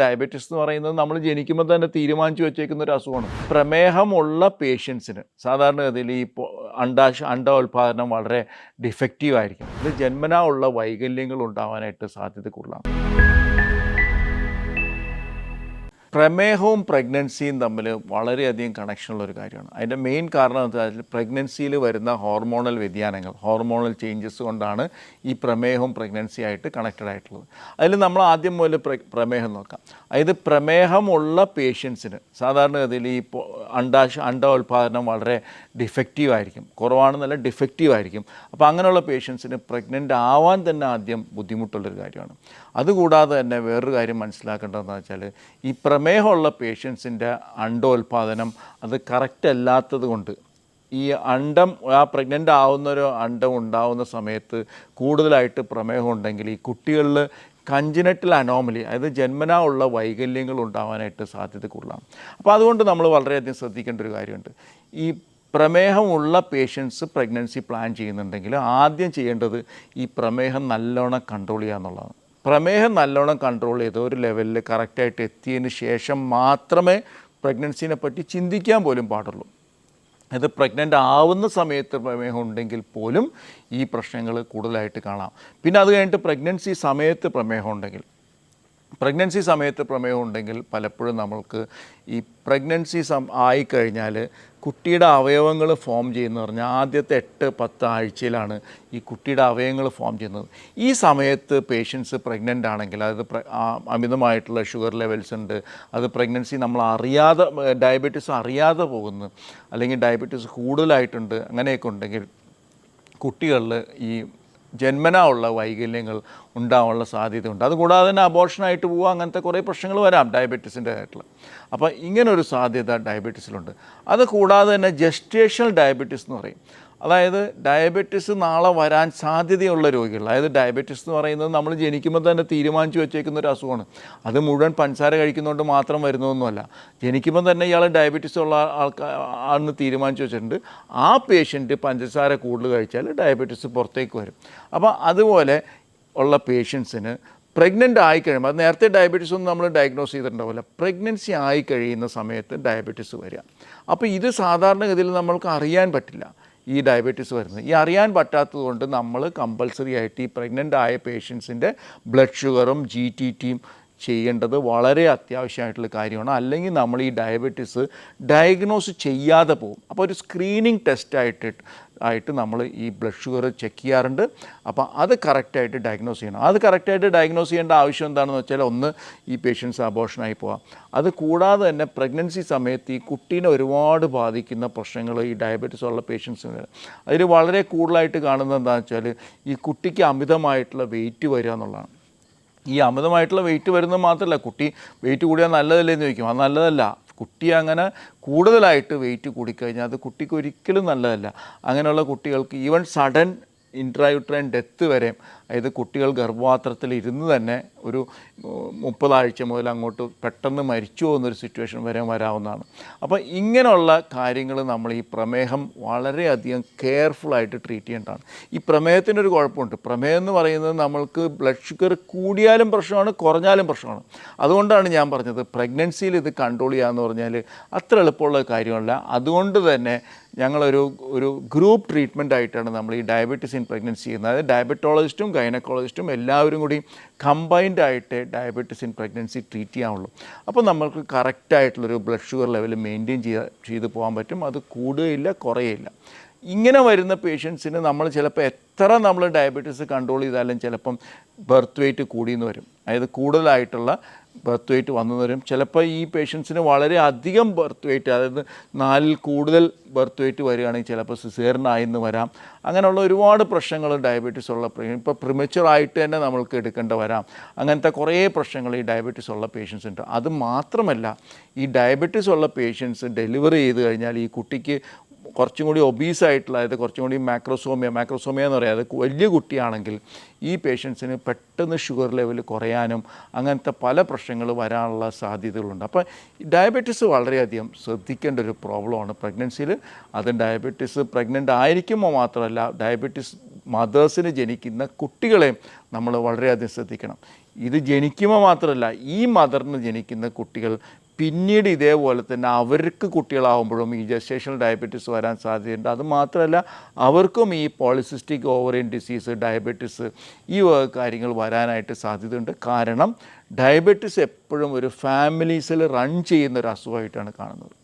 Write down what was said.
Diabetes എന്ന് പറയുന്നത് നമ്മൾ ജനിക്കുമ്പോൾ തന്നെ തീരുമാനിച്ചു വെച്ചേക്കുന്ന ഒരു അസുഖമാണ്. പ്രമേഹമുള്ള പേഷ്യൻസിന് സാധാരണഗതിയിൽ ഈ അണ്ടാശ അണ്ടോത്പാദനം വളരെ ഡിഫക്റ്റീവായിരിക്കും ഇത് ജന്മനാ ഉള്ള വൈകല്യങ്ങൾ ഉണ്ടാവാനായിട്ട് സാധ്യത കൂടുതലാണ്. പ്രമേഹവും പ്രഗ്നൻസിയും തമ്മിൽ വളരെയധികം കണക്ഷനുള്ള ഒരു കാര്യമാണ്. അതിന്റെ മെയിൻ കാരണം എന്താ വെച്ചാൽ പ്രഗ്നൻസിയിൽ വരുന്ന ഹോർമോണൽ വ്യതിയാനങ്ങൾ ഹോർമോണൽ ചേഞ്ചസ് കൊണ്ടാണ് ഈ പ്രമേഹവും പ്രഗ്നൻസി ആയിട്ട് കണക്റ്റഡ് ആയിട്ടുള്ളത്. അതിൽ നമ്മൾ ആദ്യം മുതൽ പ്രമേഹം നോക്കാം. അതായത് പ്രമേഹമുള്ള പേഷ്യൻസിന് സാധാരണഗതിയിൽ ഈ അണ്ടാശ അണ്ടോൽപാദനം വളരെ ഡിഫക്റ്റീവ് ആയിരിക്കും. കുറവാണെന്നല്ല ഡിഫക്റ്റീവ് ആയിരിക്കും. അപ്പോൾ അങ്ങനെയുള്ള പേഷ്യൻസിന് പ്രഗ്നന്റ് ആവാൻ തന്നെ ആദ്യം ബുദ്ധിമുട്ടുള്ളൊരു കാര്യമാണ്. അതുകൂടാതെ തന്നെ വേറൊരു കാര്യം മനസ്സിലാക്കേണ്ടതെന്ന് വെച്ചാൽ ഈ പ്രമേഹമുള്ള പേഷ്യൻസിന്റെ അണ്ടോൽപാദനം അത് കറക്റ്റ് അല്ലാത്തത് കൊണ്ട് ഈ അണ്ടം ആ പ്രഗ്നന്റ് ആവുന്നൊരു അണ്ടം ഉണ്ടാവുന്ന സമയത്ത് കൂടുതലായിട്ട് പ്രമേഹം ഉണ്ടെങ്കിൽ ഈ കുട്ടികളിൽ കഞ്ചിനറ്റൽ അനോമലി അതായത് ജന്മനാ ഉള്ള വൈകല്യങ്ങൾ ഉണ്ടാവാനായിട്ട് സാധ്യത കൂടുതലാണ്. അപ്പോൾ അതുകൊണ്ട് നമ്മൾ വളരെയധികം ശ്രദ്ധിക്കേണ്ട ഒരു കാര്യമുണ്ട്. ഈ പ്രമേഹമുള്ള പേഷ്യൻസ് പ്രഗ്നൻസി പ്ലാൻ ചെയ്യുന്നുണ്ടെങ്കിൽ ആദ്യം ചെയ്യേണ്ടത് ഈ പ്രമേഹം നല്ലോണം കൺട്രോൾ ചെയ്യുക എന്നുള്ളതാണ്. പ്രമേഹം നല്ലോണം കൺട്രോൾ ചെയ്ത ഒരു ലെവലിൽ കറക്റ്റായിട്ട് എത്തിയതിന് ശേഷം മാത്രമേ പ്രഗ്നൻസിനെ പറ്റി ചിന്തിക്കാൻ പോലും പാടുള്ളൂ. ഇത് പ്രഗ്നന്റ് ആവുന്ന സമയത്ത് പ്രമേഹം ഉണ്ടെങ്കിൽ പോലും ഈ പ്രശ്നങ്ങൾ കൂടുതലായിട്ട് കാണാം. പിന്നെ അത് കഴിഞ്ഞിട്ട് പ്രഗ്നൻസി സമയത്ത് പ്രമേഹം ഉണ്ടെങ്കിൽ പ്രഗ്നൻസി സമയത്ത് പ്രമേഹം ഉണ്ടെങ്കിൽ പലപ്പോഴും നമ്മൾക്ക് ഈ പ്രഗ്നൻസി സം ആയിക്കഴിഞ്ഞാൽ കുട്ടിയുടെ അവയവങ്ങൾ ഫോം ചെയ്യുന്നത് പറഞ്ഞാൽ ആദ്യത്തെ എട്ട് പത്ത് ആഴ്ചയിലാണ് ഈ കുട്ടിയുടെ അവയവങ്ങൾ ഫോം ചെയ്യുന്നത്. ഈ സമയത്ത് പേഷ്യൻസ് പ്രഗ്നന്റ് ആണെങ്കിൽ പ്ര- അമിതമായിട്ടുള്ള ഷുഗർ ലെവൽസ് ഉണ്ട് അത് പ്രഗ്നൻസി നമ്മൾ അറിയാതെ ഡയബറ്റീസ് അറിയാതെ പോകുന്നു അല്ലെങ്കിൽ ഡയബറ്റീസ് കൂടുതലായിട്ടുണ്ട് അങ്ങനെയൊക്കെ ഉണ്ടെങ്കിൽ കുട്ടികളിൽ ഈ ജന്മനാ ഉള്ള വൈകല്യങ്ങൾ ഉണ്ടാവാനുള്ള സാധ്യതയുണ്ട്. അതുകൂടാതെ തന്നെ അബോർഷനായിട്ട് പോവുക അങ്ങനത്തെ കുറേ പ്രശ്നങ്ങൾ വരാം ഡയബറ്റീസിന്റെ ആയിട്ടുള്ള അപ്പോൾ ഇങ്ങനൊരു സാധ്യത ഡയബറ്റീസിലുണ്ട് അത് കൂടാതെ തന്നെ ജസ്റ്റേഷണൽ ഡയബറ്റീസ് എന്ന് പറയും. അതായത് ഡയബറ്റിസ് നാളെ വരാൻ സാധ്യതയുള്ള രോഗികൾ അതായത് ഡയബറ്റിസ് എന്ന് പറയുന്നത് നമ്മൾ ജനിക്കുമ്പോൾ തന്നെ തീരുമാനിച്ചു വെച്ചേക്കുന്ന ഒരു അസുഖമാണ്. അത് മുഴുവൻ പഞ്ചസാര കഴിക്കുന്നതുകൊണ്ട് മാത്രം വരുന്നതൊന്നുമല്ല. ജനിക്കുമ്പോൾ തന്നെ ഇയാൾ ഡയബറ്റിസ് ഉള്ള ആൾക്കാർ ആണെന്ന് തീരുമാനിച്ചു വെച്ചിട്ടുണ്ട്. ആ പേഷ്യന്റ് പഞ്ചസാര കൂടുതൽ കഴിച്ചാൽ ഡയബറ്റിസ് പുറത്തേക്ക് വരും. അപ്പോൾ അതുപോലെ ഉള്ള പേഷ്യൻസിന് പ്രഗ്നന്റ് ആയി കഴിയുമ്പോൾ അത് നേരത്തെ ഡയബറ്റീസ് ഒന്നും നമ്മൾ ഡയഗ്നോസ് ചെയ്തിട്ടുണ്ടാവില്ല. പ്രഗ്നൻസി ആയി കഴിയുന്ന സമയത്ത് ഡയബറ്റീസ് വരിക. അപ്പോൾ ഇത് സാധാരണഗതിയിൽ നമ്മൾക്ക് അറിയാൻ പറ്റില്ല. ഈ ഡയബറ്റീസ് വരുന്നത്. ഈ അറിയാൻ പറ്റാത്തത് കൊണ്ട് നമ്മൾ കമ്പൽസറി ആയിട്ട് ഈ പ്രഗ്നന്റ് ആയ പേഷ്യൻസിന്റെ ബ്ലഡ് ഷുഗറും ജി ടി ടിയും ചെയ്യേണ്ടത് വളരെ അത്യാവശ്യമായിട്ടുള്ള കാര്യമാണ്. അല്ലെങ്കിൽ നമ്മൾ ഈ ഡയബറ്റീസ് ഡയഗ്നോസ് ചെയ്യാതെ പോകും. അപ്പോൾ ഒരു സ്ക്രീനിങ് ടെസ്റ്റായിട്ട് ആയിട്ട് നമ്മൾ ഈ ബ്ലഡ് ഷുഗർ ചെക്ക് ചെയ്യാറുണ്ട്. അപ്പോൾ അത് കറക്റ്റായിട്ട് ഡയഗ്നോസ് ചെയ്യണം. അത് കറക്റ്റായിട്ട് ഡയഗ്നോസ് ചെയ്യേണ്ട ആവശ്യം എന്താണെന്ന് വെച്ചാൽ ഒന്ന് ഈ പേഷ്യൻസ് അബോഷനായി പോവാം. അത് കൂടാതെ തന്നെ പ്രഗ്നൻസി സമയത്ത് ഈ കുട്ടീനെ ഒരുപാട് ബാധിക്കുന്ന പ്രശ്നങ്ങൾ ഈ ഡയബറ്റീസ് ഉള്ള പേഷ്യൻസിന് അതിൽ വളരെ കൂടുതലായിട്ട് കാണുന്നത് എന്താണെന്ന് വെച്ചാൽ ഈ കുട്ടിക്ക് അമിതമായിട്ടുള്ള വെയിറ്റ് വരിക എന്നുള്ളതാണ്. ഈ അമിതമായിട്ടുള്ള വെയിറ്റ് വരുന്നത് മാത്രമല്ല കുട്ടി വെയിറ്റ് കൂടിയാൽ നല്ലതല്ലേ എന്ന് ചോദിക്കും. അത് നല്ലതല്ല. കുട്ടി അങ്ങനെ കൂടുതലായിട്ട് വെയിറ്റ് കൂടിക്കഴിഞ്ഞാൽ അത് കുട്ടിക്ക് ഒരിക്കലും നല്ലതല്ല. അങ്ങനെയുള്ള കുട്ടികൾക്ക് ഈവൻ സഡൻ ഇൻട്രായുട്രൈൻ ഡെത്ത് വരെ അതായത് കുട്ടികൾ ഗർഭപാത്രത്തിൽ ഇരുന്ന് തന്നെ ഒരു മുപ്പതാഴ്ച മുതൽ അങ്ങോട്ട് പെട്ടെന്ന് മരിച്ചു പോകുന്നൊരു സിറ്റുവേഷൻ വരെ വരാവുന്നതാണ്. അപ്പോൾ ഇങ്ങനെയുള്ള കാര്യങ്ങൾ നമ്മൾ ഈ പ്രമേഹം വളരെയധികം കെയർഫുള്ളായിട്ട് ട്രീറ്റ് ചെയ്യേണ്ടതാണ്. ഈ പ്രമേഹത്തിന്റെ ഒരു കുഴപ്പമുണ്ട്. പ്രമേഹം എന്ന് പറയുന്നത് നമ്മൾക്ക് ബ്ലഡ് ഷുഗർ കൂടിയാലും പ്രശ്നമാണ് കുറഞ്ഞാലും പ്രശ്നമാണ്. അതുകൊണ്ടാണ് ഞാൻ പറഞ്ഞത് പ്രഗ്നൻസിയിൽ ഇത് കൺട്രോൾ ചെയ്യുക എന്ന് പറഞ്ഞാൽ അത്ര എളുപ്പമുള്ള കാര്യമല്ല. അതുകൊണ്ട് തന്നെ ഞങ്ങളൊരു ഒരു ഗ്രൂപ്പ് ട്രീറ്റ്മെന്റ് ആയിട്ടാണ് നമ്മൾ ഈ ഡയബറ്റീസ് ഇൻ പ്രഗ്നൻസി ചെയ്യുന്നത്. അതായത് ഡയബറ്റോളജിസ്റ്റും ഗൈനക്കോളജിസ്റ്റും എല്ലാവരും കൂടി കമ്പൈൻഡ് ആയിട്ട് ഡയബറ്റീസ് ഇൻ പ്രഗ്നൻസി ട്രീറ്റ് ചെയ്യാവുള്ളൂ. അപ്പോൾ നമ്മൾക്ക് കറക്റ്റായിട്ടുള്ളൊരു ബ്ലഡ് ഷുഗർ ലെവൽ മെയിന്റെയിൻ ചെയ്ത് ചെയ്ത് പോകാൻ പറ്റും. അത് കൂടുകയില്ല കുറയില്ല ഇങ്ങനെ വരുന്ന പേഷ്യൻസിന് നമ്മൾ ചിലപ്പോൾ എത്ര നമ്മൾ ഡയബറ്റീസ് കൺട്രോൾ ചെയ്താലും ചിലപ്പം ബർത്ത് വെയിറ്റ് കൂടിയെന്ന് വരും. അതായത് കൂടുതലായിട്ടുള്ള ബർത്ത് വെയിറ്റ് വന്നു തരും ചിലപ്പോൾ ഈ പേഷ്യൻസിന് വളരെ അധികം ബർത്ത് വെയിറ്റ് അതായത് നാലിൽ കൂടുതൽ ബർത്ത് വെയിറ്റ് വരികയാണെങ്കിൽ ചിലപ്പോൾ സിസേറിനായെന്ന് വരാം. അങ്ങനെയുള്ള ഒരുപാട് പ്രശ്നങ്ങൾ ഡയബറ്റീസ് ഉള്ള ഇപ്പോൾ പ്രിമച്ചറായിട്ട് തന്നെ നമ്മൾക്ക് എടുക്കേണ്ട വരാം. അങ്ങനത്തെ കുറേ പ്രശ്നങ്ങൾ ഈ ഡയബറ്റീസ് ഉള്ള പേഷ്യൻസ് ഉണ്ട്. അത് മാത്രമല്ല ഈ ഡയബറ്റീസ് ഉള്ള പേഷ്യൻസ് ഡെലിവറി ചെയ്ത് കഴിഞ്ഞാൽ ഈ കുട്ടിക്ക് കുറച്ചും കൂടി ഒബീസ് ആയിട്ടുള്ള അതായത് കുറച്ചും കൂടി മാക്രോസോമിയ മാക്രോസോമിയ എന്ന് പറയാം. അതായത് വലിയ കുട്ടിയാണെങ്കിൽ ഈ പേഷ്യൻസിന് പെട്ടെന്ന് ഷുഗർ ലെവൽ കുറയാനും അങ്ങനത്തെ പല പ്രശ്നങ്ങൾ വരാനുള്ള സാധ്യതകളുണ്ട്. അപ്പോൾ ഡയബറ്റീസ് വളരെയധികം ശ്രദ്ധിക്കേണ്ട ഒരു പ്രോബ്ലമാണ് പ്രഗ്നൻസിയിൽ അത് ഡയബറ്റീസ് പ്രഗ്നന്റ് ആയിരിക്കുമ്പോൾ മാത്രമല്ല ഡയബറ്റീസ് മദേഴ്സിന് ജനിക്കുന്ന കുട്ടികളെയും നമ്മൾ വളരെയധികം ശ്രദ്ധിക്കണം. ഇത് ജനിക്കുമ്പോൾ മാത്രമല്ല ഈ മദറിന് ജനിക്കുന്ന കുട്ടികൾ പിന്നീട് ഇതേപോലെ തന്നെ അവർക്ക് കുട്ടികളാവുമ്പോഴും ഈ ജസ്റ്റേഷണൽ ഡയബറ്റീസ് വരാൻ സാധ്യതയുണ്ട്. അതുമാത്രമല്ല അവർക്കും ഈ പോളിസിസ്റ്റിക് ഓവറിയൻ ഡിസീസ് ഡയബറ്റീസ് ഈ കാര്യങ്ങൾ വരാനായിട്ട് സാധ്യതയുണ്ട്. കാരണം ഡയബറ്റീസ് എപ്പോഴും ഒരു ഫാമിലീസിൽ റൺ ചെയ്യുന്ന ഒരു അസുഖമായിട്ടാണ് കാണുന്നത്.